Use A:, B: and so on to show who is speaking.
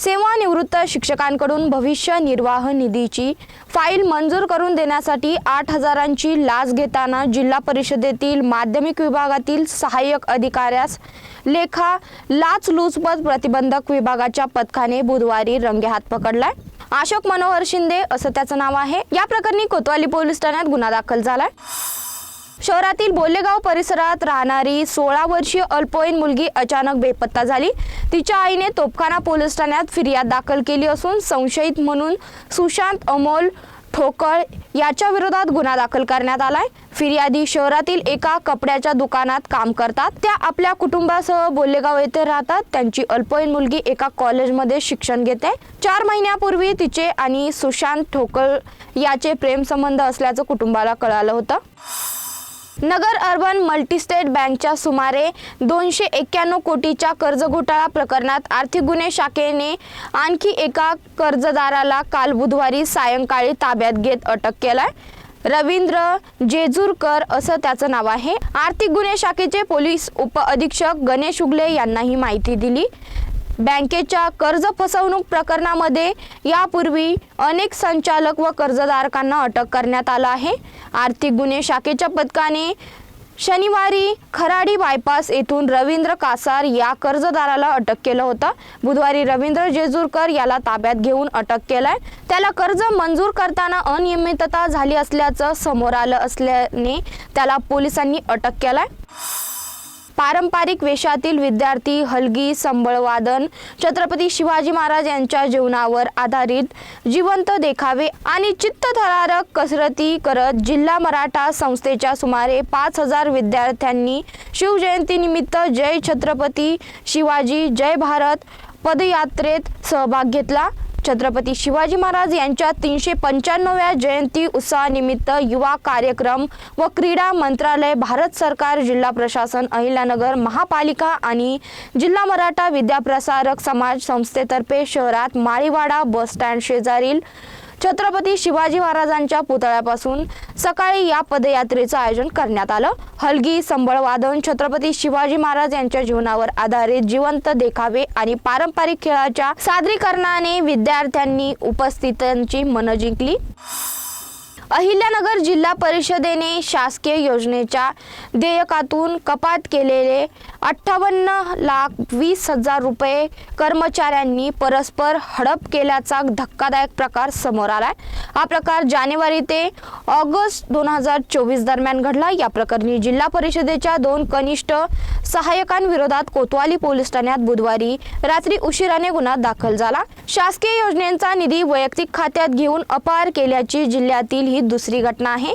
A: सेवानिवृत्त शिक्षकांकडून भविष्य निर्वाह निधीची फाईल मंजूर करून देण्यासाठी आठ हजारांची लाच घेताना जिल्हा परिषदेतील माध्यमिक विभागातील सहाय्यक अधिकाऱ्यास लेखा लाचलुचपत प्रतिबंधक विभागाच्या पथकाने बुधवारी रंगेहात पकडलाय. अशोक मनोहर शिंदे असं त्याचं नाव आहे. या प्रकरणी कोतवाली पोलीस ठाण्यात गुन्हा दाखल झालाय. शहरातील बोलेगाव परिसरात राहणारी सोळा वर्षीय अल्पवयीन मुलगी अचानक बेपत्ता झाली. तिच्या आईने तोपखाना पोलीस ठाण्यात फिर्याद दाखल केली असून संशयित म्हणून सुशांत अमोल ठोकळ याच्या विरोधात गुन्हा दाखल करण्यात आलाय. फिर्यादी शहरातील एका कपड्याच्या दुकानात काम करतात. त्या आपल्या कुटुंबासह बोलेगाव येथे राहतात. त्यांची अल्पवयीन मुलगी एका कॉलेजमध्ये शिक्षण घेते. चार महिन्यापूर्वी तिचे आणि सुशांत ठोकळ याचे प्रेमसंबंध असल्याचं कुटुंबाला कळालं होतं. नगर अर्बन मल्टीस्टेट बँकच्या सुमारे दोनशे एक्क्याण्णव कोटीच्या कर्ज घोटाळा प्रकरणात आर्थिक गुन्हे शाखेने आणखी एका कर्जदाराला काल बुधवारी सायंकाळी ताब्यात घेत अटक केलाय. रवींद्र जेजूरकर असं त्याचं नाव आहे. आर्थिक गुन्हे शाखेचे पोलीस उप अधीक्षक गणेश उगले यांना ही माहिती दिली. बँकेच्या कर्ज फसवणूक प्रकरणामध्ये यापूर्वी अनेक संचालक व कर्जधारकांना अटक करण्यात आलं आहे. आर्थिक गुन्हे शाखेच्या पथकाने शनिवारी खराडी बायपास येथून रवींद्र कासार या कर्जदाराला अटक केलं होतं. बुधवारी रवींद्र जेजूरकर याला ताब्यात घेऊन अटक केलाय. त्याला कर्ज मंजूर करताना अनियमितता झाली असल्याचं समोर आलं असल्याने त्याला पोलिसांनी अटक केलाय. पारंपरिक वेशातील विद्यार्थी हलगी संबळवादन छत्रपती शिवाजी महाराज यांच्या जीवनावर आधारित जिवंत देखावे आणि चित्तथरारक कसरती करत जिल्हा मराठा संस्थेच्या सुमारे पाच हजार विद्यार्थ्यांनी शिवजयंतीनिमित्त जय छत्रपती शिवाजी जय भारत पदयात्रेत सहभाग घेतला. छत्रपती शिवाजी महाराज यांच्या तीनशे पंच्याण्णव्या जयंती उत्सवानिमित्त युवा कार्यक्रम व क्रीडा मंत्रालय भारत सरकार जिल्हा प्रशासन अहिल्यानगर महापालिका आणि जिल्हा मराठा विद्याप्रसारक समाज संस्थेतर्फे शहरात माळीवाडा बस स्टँड शेजारील छत्रपती शिवाजी महाराजांच्या पुतळ्यापासून सकाळी या पदयात्रेचं आयोजन करण्यात आलं. हलगी संबळवादन छत्रपती शिवाजी महाराज यांच्या जीवनावर आधारित जिवंत देखावे आणि पारंपरिक खेळाच्या सादरीकरणाने विद्यार्थ्यांनी उपस्थितांची मनं जिंकली. अहिल्यानगर जिल्हा परिषदेने शासकीय योजनेच्या देयकातून कपात केलेले अठ्ठावन्न लाख वीस हजार रुपये कर्मचाऱ्यांनी परस्पर हडप केल्याचा धक्कादायक प्रकार समोर आलाय. हा प्रकार जानेवारी ते ऑगस्ट दोन हजार चोवीस दरम्यान घडला. या प्रकरणी जिल्हा परिषदेच्या दोन कनिष्ठ सहाय्यकांविरोधात कोतवाली पोलीस ठाण्यात बुधवारी रात्री उशिराने गुन्हा दाखल झाला. शासकीय योजनेचा निधी वैयक्तिक खात्यात घेऊन अपार केल्याची जिल्ह्यातील ही दुसरी घटना आहे.